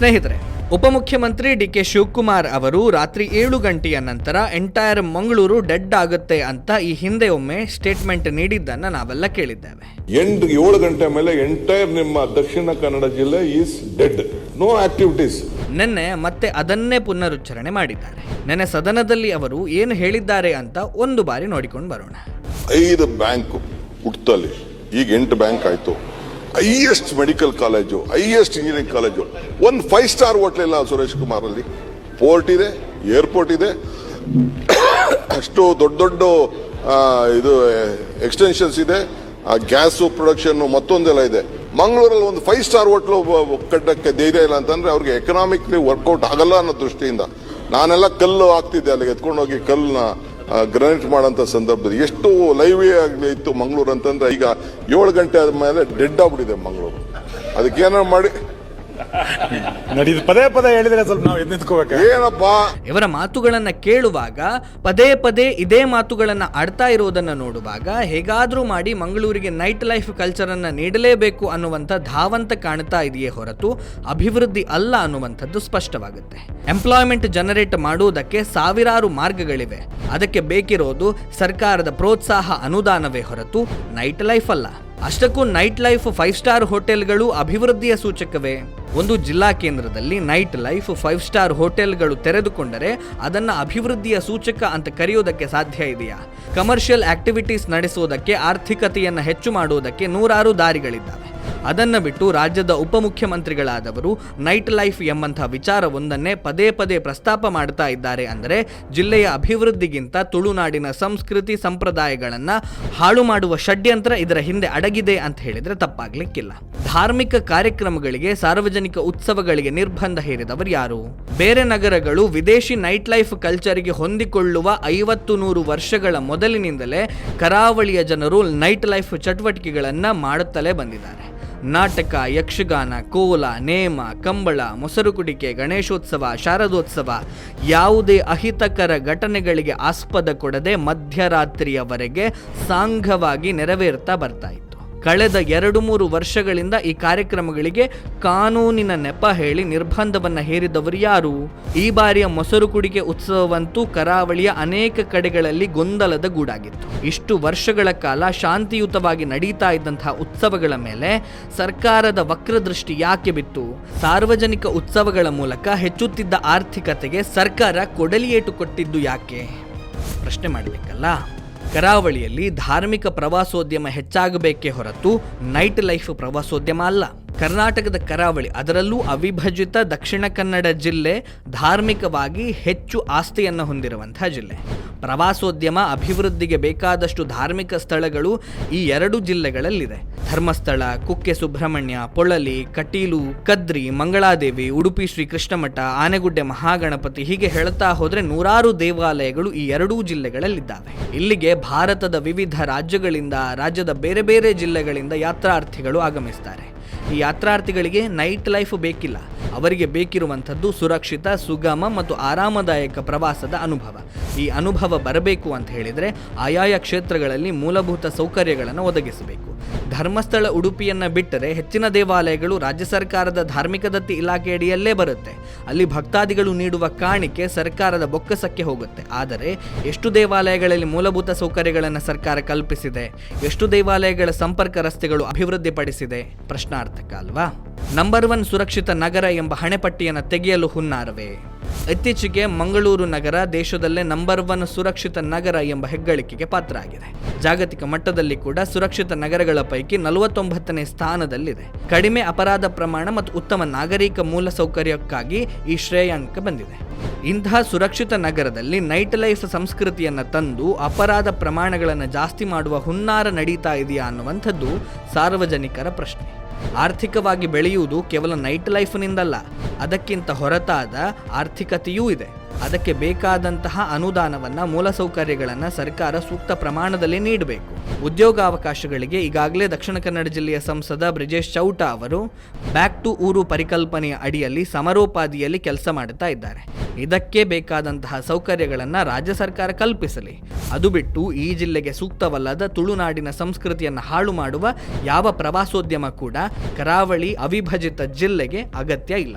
ಸ್ನೇಹಿತರೆ ಉಪಮುಖ್ಯಮಂತ್ರಿ D K Shivakumar ಅವರು ರಾತ್ರಿ ಏಳು ಗಂಟೆಯ ನಂತರ ಎಂಟೈರ್ ಮಂಗಳೂರು ಡೆಡ್ ಆಗುತ್ತೆ ಅಂತ ಈ ಹಿಂದೆ ಒಮ್ಮೆ ಸ್ಟೇಟ್ಮೆಂಟ್ ನೀಡಿದ್ದನ್ನ ನಾವೆಲ್ಲ ಕೇಳಿದ್ದೇವೆ. ಎಂಟು ಏಳು ಗಂಟೆ ಮೇಲೆ ಎಂಟೈರ್ ನಿಮ್ಮ ದಕ್ಷಿಣ ಕನ್ನಡ ಜಿಲ್ಲೆ ಈಸ್ ಡೆಡ್. No activities. ನಿನ್ನೆ ಮತ್ತೆ ಅದನ್ನೇ ಪುನರುಚ್ಚರಣೆ ಮಾಡಿದ್ದಾರೆ. ನೆನ್ನೆ ಸದನದಲ್ಲಿ ಅವರು ಏನು ಹೇಳಿದ್ದಾರೆ ಅಂತ ಒಂದು ಬಾರಿ ನೋಡಿಕೊಂಡು ಬರೋಣ. ಐದು ಬ್ಯಾಂಕ್ ಹುಟ್ಟಲ್ಲಿ ಈಗ ಎಂಟು ಬ್ಯಾಂಕ್ ಆಯ್ತು. Highest medical college highest engineering college ಒಂದು ಫೈವ್ ಸ್ಟಾರ್ ಹೋಟ್ಲ್ ಇಲ್ಲ ಸುರೇಶ್ ಕುಮಾರ್ ಅಲ್ಲಿ ಪೋರ್ಟ್ ಇದೆ ಏರ್ಪೋರ್ಟ್ ಇದೆ. ಅಷ್ಟು ದೊಡ್ಡ ದೊಡ್ಡ ಇದು ಎಕ್ಸ್ಟೆನ್ಷನ್ಸ್ ಇದೆ. ಗ್ಯಾಸು ಪ್ರೊಡಕ್ಷನ್ನು ಮತ್ತೊಂದೆಲ್ಲ ಇದೆ. ಮಂಗಳೂರಲ್ಲಿ ಒಂದು ಫೈವ್ ಸ್ಟಾರ್ ಹೋಟ್ಲು ಕಟ್ಟಕ್ಕೆ ಧೈರ್ಯ ಇಲ್ಲ ಅಂತಂದ್ರೆ ಅವ್ರಿಗೆ ಎಕನಾಮಿಕ್ಲಿ ವರ್ಕೌಟ್ ಆಗಲ್ಲ ಅನ್ನೋ ದೃಷ್ಟಿಯಿಂದ ನಾನೆಲ್ಲ ಕಲ್ಲು ಹಾಕ್ತಿದ್ದೆ ಅಲ್ಲಿಗೆ ಎತ್ಕೊಂಡು ಹೋಗಿ ಕಲ್ಲನ್ನ ಗ್ರಾನೈಟ್ ಮಾಡೋಂಥ ಸಂದರ್ಭದಲ್ಲಿ ಎಷ್ಟು ಲೈವೇ ಆಗಲಿ ಇತ್ತು ಮಂಗಳೂರು ಅಂತಂದ್ರೆ ಈಗ ಏಳು ಗಂಟೆ ಆದ್ಮೇಲೆ ಡೆಡ್ ಆಗ್ಬಿಟ್ಟಿದೆ ಮಂಗಳೂರು. ಅದಕ್ಕೆ ಏನಾರು ಮಾಡಿ ನಡೀದು ಪದೇ ಪದೇ ಹೇಳಿದ್ರೆ ಸ್ವಲ್ಪ ನಾವು ಎದ್ದು ಏನಪ್ಪ ಏನಪ್ಪಾ? ಇವರ ಮಾತುಗಳನ್ನ ಕೇಳುವಾಗ ಪದೇ ಪದೇ ಇದೇ ಮಾತುಗಳನ್ನ ಆಡ್ತಾ ಇರೋದನ್ನ ನೋಡುವಾಗ ಹೇಗಾದ್ರೂ ಮಾಡಿ ಮಂಗಳೂರಿಗೆ ನೈಟ್ ಲೈಫ್ ಕಲ್ಚರ್ ಅನ್ನ ನೀಡಲೇಬೇಕು ಅನ್ನುವಂಥ ಧಾವಂತ ಕಾಣ್ತಾ ಇದೆಯೇ ಹೊರತು ಅಭಿವೃದ್ಧಿ ಅಲ್ಲ ಅನ್ನುವಂಥದ್ದು ಸ್ಪಷ್ಟವಾಗುತ್ತೆ. ಎಂಪ್ಲಾಯ್ಮೆಂಟ್ ಜನರೇಟ್ ಮಾಡುವುದಕ್ಕೆ ಸಾವಿರಾರು ಮಾರ್ಗಗಳಿವೆ. ಅದಕ್ಕೆ ಬೇಕಿರೋದು ಸರ್ಕಾರದ ಪ್ರೋತ್ಸಾಹ ಅನುದಾನವೇ ಹೊರತು ನೈಟ್ ಲೈಫ್ ಅಲ್ಲ. ಅಷ್ಟಕ್ಕೂ ನೈಟ್ ಲೈಫ್ ಫೈವ್ ಸ್ಟಾರ್ ಹೋಟೆಲ್ಗಳು ಅಭಿವೃದ್ಧಿಯ ಸೂಚಕವೇ. ಒಂದು ಜಿಲ್ಲಾ ಕೇಂದ್ರದಲ್ಲಿ ನೈಟ್ ಲೈಫ್ ಫೈವ್ ಸ್ಟಾರ್ ಹೋಟೆಲ್ಗಳು ತೆರೆದುಕೊಂಡರೆ ಅದನ್ನು ಅಭಿವೃದ್ಧಿಯ ಸೂಚಕ ಅಂತ ಕರೆಯೋದಕ್ಕೆ ಸಾಧ್ಯ ಇದೆಯಾ? ಕಮರ್ಷಿಯಲ್ ಆಕ್ಟಿವಿಟೀಸ್ ನಡೆಸೋದಕ್ಕೆ ಆರ್ಥಿಕತೆಯನ್ನು ಹೆಚ್ಚು ಮಾಡುವುದಕ್ಕೆ ನೂರಾರು ದಾರಿಗಳಿದ್ದಾವೆ. ಅದನ್ನು ಬಿಟ್ಟು ರಾಜ್ಯದ ಉಪಮುಖ್ಯಮಂತ್ರಿಗಳಾದವರು ನೈಟ್ ಲೈಫ್ ಎಂಬಂಥ ವಿಚಾರವೊಂದನ್ನೇ ಪದೇ ಪದೇ ಪ್ರಸ್ತಾಪ ಮಾಡ್ತಾ ಇದ್ದಾರೆ ಅಂದರೆ ಜಿಲ್ಲೆಯ ಅಭಿವೃದ್ಧಿಗಿಂತ ತುಳುನಾಡಿನ ಸಂಸ್ಕೃತಿ ಸಂಪ್ರದಾಯಗಳನ್ನು ಹಾಳು ಮಾಡುವ ಷಡ್ಯಂತ್ರ ಇದರ ಹಿಂದೆ ಅಡಗಿದೆ ಅಂತ ಹೇಳಿದರೆ ತಪ್ಪಾಗಲಿಕ್ಕಿಲ್ಲ. ಧಾರ್ಮಿಕ ಕಾರ್ಯಕ್ರಮಗಳಿಗೆ ಸಾರ್ವಜನಿಕ ಉತ್ಸವಗಳಿಗೆ ನಿರ್ಬಂಧ ಹೇರಿದವರು ಯಾರು? ಬೇರೆ ನಗರಗಳು ವಿದೇಶಿ ನೈಟ್ ಲೈಫ್ ಕಲ್ಚರ್ಗೆ ಹೊಂದಿಕೊಳ್ಳುವ ಐವತ್ತು ನೂರು ವರ್ಷಗಳ ಮೊದಲಿನಿಂದಲೇ ಕರಾವಳಿಯ ಜನರು ನೈಟ್ ಲೈಫ್ ಚಟುವಟಿಕೆಗಳನ್ನು ಮಾಡುತ್ತಲೇ ಬಂದಿದ್ದಾರೆ. ನಾಟಕ, ಯಕ್ಷಗಾನ, ಕೋಲ, ನೇಮ, ಕಂಬಳ ಮೊಸರು ಕುಡಿಕೆ ಗಣೇಶೋತ್ಸವ, ಶಾರದೋತ್ಸವ ಯಾವುದೇ ಅಹಿತಕರ ಘಟನೆಗಳಿಗೆ ಆಸ್ಪದ ಕೊಡದೆ ಮಧ್ಯರಾತ್ರಿಯವರೆಗೆ ಸಾಂಘವಾಗಿ ನೆರವೇರ್ತಾ ಬರ್ತಾ ಇತ್ತು. ಕಳೆದ ಎರಡು ಮೂರು ವರ್ಷಗಳಿಂದ ಈ ಕಾರ್ಯಕ್ರಮಗಳಿಗೆ ಕಾನೂನಿನ ನೆಪ ಹೇಳಿ ನಿರ್ಬಂಧವನ್ನು ಹೇರಿದವರು ಯಾರು? ಈ ಬಾರಿಯ ಮೊಸರು ಕುಡಿಕೆ ಉತ್ಸವವಂತೂ ಕರಾವಳಿಯ ಅನೇಕ ಕಡೆಗಳಲ್ಲಿ ಗೊಂದಲದ ಗೂಡಾಗಿತ್ತು. ಇಷ್ಟು ವರ್ಷಗಳ ಕಾಲ ಶಾಂತಿಯುತವಾಗಿ ನಡೀತಾ ಇದ್ದಂತಹ ಉತ್ಸವಗಳ ಮೇಲೆ ಸರ್ಕಾರದ ವಕ್ರದೃಷ್ಟಿ ಯಾಕೆ ಬಿತ್ತು? ಸಾರ್ವಜನಿಕ ಉತ್ಸವಗಳ ಮೂಲಕ ಹೆಚ್ಚುತ್ತಿದ್ದ ಆರ್ಥಿಕತೆಗೆ ಸರ್ಕಾರ ಕೊಡಲಿಯೇಟು ಕೊಟ್ಟಿದ್ದು ಯಾಕೆ? ಪ್ರಶ್ನೆ ಮಾಡಬೇಕಲ್ಲ? ಕರಾವಳಿಯಲ್ಲಿ ಧಾರ್ಮಿಕ ಪ್ರವಾಸೋದ್ಯಮ ಹೆಚ್ಚಾಗಬೇಕೇ ಹೊರತು ನೈಟ್ ಲೈಫ್ ಪ್ರವಾಸೋದ್ಯಮ ಅಲ್ಲ. ಕರ್ನಾಟಕದ ಕರಾವಳಿ, ಅದರಲ್ಲೂ ಅವಿಭಜಿತ ದಕ್ಷಿಣ ಕನ್ನಡ ಜಿಲ್ಲೆ ಧಾರ್ಮಿಕವಾಗಿ ಹೆಚ್ಚು ಆಸ್ತಿಯನ್ನು ಹೊಂದಿರುವಂತಹ ಜಿಲ್ಲೆ. ಪ್ರವಾಸೋದ್ಯಮ ಅಭಿವೃದ್ಧಿಗೆ ಬೇಕಾದಷ್ಟು ಧಾರ್ಮಿಕ ಸ್ಥಳಗಳು ಈ ಎರಡು ಜಿಲ್ಲೆಗಳಲ್ಲಿದೆ. ಧರ್ಮಸ್ಥಳ, ಕುಕ್ಕೆ ಸುಬ್ರಹ್ಮಣ್ಯ, ಪೊಳಲಿ, ಕಟೀಲು, ಕದ್ರಿ, ಮಂಗಳಾದೇವಿ, ಉಡುಪಿ ಶ್ರೀ ಕೃಷ್ಣಮಠ ಆನೆಗುಡ್ಡೆ ಮಹಾಗಣಪತಿ ಹೀಗೆ ಹೇಳ್ತಾ ಹೋದರೆ ನೂರಾರು ದೇವಾಲಯಗಳು ಈ ಎರಡೂ ಜಿಲ್ಲೆಗಳಲ್ಲಿದ್ದಾವೆ. ಇಲ್ಲಿಗೆ ಭಾರತದ ವಿವಿಧ ರಾಜ್ಯಗಳಿಂದ, ರಾಜ್ಯದ ಬೇರೆ ಬೇರೆ ಜಿಲ್ಲೆಗಳಿಂದ ಯಾತ್ರಾರ್ಥಿಗಳು ಆಗಮಿಸ್ತಾರೆ. ಈ ಯಾತ್ರಾರ್ಥಿಗಳಿಗೆ ನೈಟ್ ಲೈಫ್ ಬೇಕಿಲ್ಲ. ಅವರಿಗೆ ಬೇಕಿರುವಂಥದ್ದು ಸುರಕ್ಷಿತ, ಸುಗಮ ಮತ್ತು ಆರಾಮದಾಯಕ ಪ್ರವಾಸದ ಅನುಭವ. ಈ ಅನುಭವ ಬರಬೇಕು ಅಂತ ಹೇಳಿದರೆ ಆಯಾಯ ಕ್ಷೇತ್ರಗಳಲ್ಲಿ ಮೂಲಭೂತ ಸೌಕರ್ಯಗಳನ್ನು ಒದಗಿಸಬೇಕು. ಧರ್ಮಸ್ಥಳ ಉಡುಪಿಯನ್ನು ಬಿಟ್ಟರೆ ಹೆಚ್ಚಿನ ದೇವಾಲಯಗಳು ರಾಜ್ಯ ಸರ್ಕಾರದ ಧಾರ್ಮಿಕ ದತ್ತಿ ಇಲಾಖೆಯಡಿಯಲ್ಲೇ ಬರುತ್ತೆ. ಅಲ್ಲಿ ಭಕ್ತಾದಿಗಳು ನೀಡುವ ಕಾಣಿಕೆ ಸರ್ಕಾರದ ಬೊಕ್ಕಸಕ್ಕೆ ಹೋಗುತ್ತೆ. ಆದರೆ ಎಷ್ಟು ದೇವಾಲಯಗಳಲ್ಲಿ ಮೂಲಭೂತ ಸೌಕರ್ಯಗಳನ್ನು ಸರ್ಕಾರ ಕಲ್ಪಿಸಿದೆ, ಎಷ್ಟು ದೇವಾಲಯಗಳ ಸಂಪರ್ಕ ರಸ್ತೆಗಳು ಅಭಿವೃದ್ಧಿಪಡಿಸಿದೆ ಪ್ರಶ್ನಾರ್ಥಕ ಅಲ್ವಾ? ನಂಬರ್ ಒನ್ ಸುರಕ್ಷಿತ ನಗರ ಎಂಬ ಹಣೆಪಟ್ಟಿಯನ್ನು ತೆಗೆಯಲು ಹುನ್ನಾರವೇ? ಇತ್ತೀಚೆಗೆ ಮಂಗಳೂರು ನಗರ ದೇಶದಲ್ಲೇ ನಂಬರ್ ಒನ್ ಸುರಕ್ಷಿತ ನಗರ ಎಂಬ ಹೆಗ್ಗಳಿಕೆಗೆ ಪಾತ್ರ ಆಗಿದೆ ಜಾಗತಿಕ ಮಟ್ಟದಲ್ಲಿ ಕೂಡ ಸುರಕ್ಷಿತ ನಗರಗಳ ಪೈಕಿ ನಲವತ್ತೊಂಬತ್ತನೇ ಸ್ಥಾನದಲ್ಲಿದೆ. ಕಡಿಮೆ ಅಪರಾಧ ಪ್ರಮಾಣ ಮತ್ತು ಉತ್ತಮ ನಾಗರಿಕ ಮೂಲಸೌಕರ್ಯಕ್ಕಾಗಿ ಈ ಶ್ರೇಯಾಂಕ ಬಂದಿದೆ. ಇಂತಹ ಸುರಕ್ಷಿತ ನಗರದಲ್ಲಿ ನೈಟ್ ಲೈಫ್ ಸಂಸ್ಕೃತಿಯನ್ನು ತಂದು ಅಪರಾಧ ಪ್ರಮಾಣಗಳನ್ನು ಜಾಸ್ತಿ ಮಾಡುವ ಹುನ್ನಾರ ನಡೀತಾ ಇದೆಯಾ ಅನ್ನುವಂಥದ್ದು ಸಾರ್ವಜನಿಕರ ಪ್ರಶ್ನೆ. ಆರ್ಥಿಕವಾಗಿ ಬೆಳೆಯುವುದು ಕೇವಲ ನೈಟ್ ಲೈಫ್ನಿಂದಲ್ಲ ಅದಕ್ಕಿಂತ ಹೊರತಾದ ಆರ್ಥಿಕತೆಯೂ ಇದೆ. ಅದಕ್ಕೆ ಬೇಕಾದಂತಹ ಅನುದಾನವನ್ನು, ಮೂಲಸೌಕರ್ಯಗಳನ್ನು ಸರ್ಕಾರ ಸೂಕ್ತ ಪ್ರಮಾಣದಲ್ಲಿ ನೀಡಬೇಕು. ಉದ್ಯೋಗಾವಕಾಶಗಳಿಗೆ ಈಗಾಗಲೇ ದಕ್ಷಿಣ ಕನ್ನಡ ಜಿಲ್ಲೆಯ ಸಂಸದ ಬ್ರಿಜೇಶ್ ಚೌಟ ಅವರು ಬ್ಯಾಕ್ ಟು ಊರು ಪರಿಕಲ್ಪನೆಯ ಅಡಿಯಲ್ಲಿ ಸಮರೋಪಾದಿಯಲ್ಲಿ ಕೆಲಸ ಮಾಡುತ್ತಾ ಇದ್ದಾರೆ. ಇದಕ್ಕೆ ಬೇಕಾದಂತಹ ಸೌಕರ್ಯಗಳನ್ನು ರಾಜ್ಯ ಸರ್ಕಾರ ಕಲ್ಪಿಸಲಿ. ಅದು ಬಿಟ್ಟು ಈ ಜಿಲ್ಲೆಗೆ ಸೂಕ್ತವಲ್ಲದ ತುಳುನಾಡಿನ ಸಂಸ್ಕೃತಿಯನ್ನು ಹಾಳು ಮಾಡುವ ಯಾವ ಪ್ರವಾಸೋದ್ಯಮ ಕೂಡ ಕರಾವಳಿ ಅವಿಭಜಿತ ಜಿಲ್ಲೆಗೆ ಅಗತ್ಯ ಇಲ್ಲ.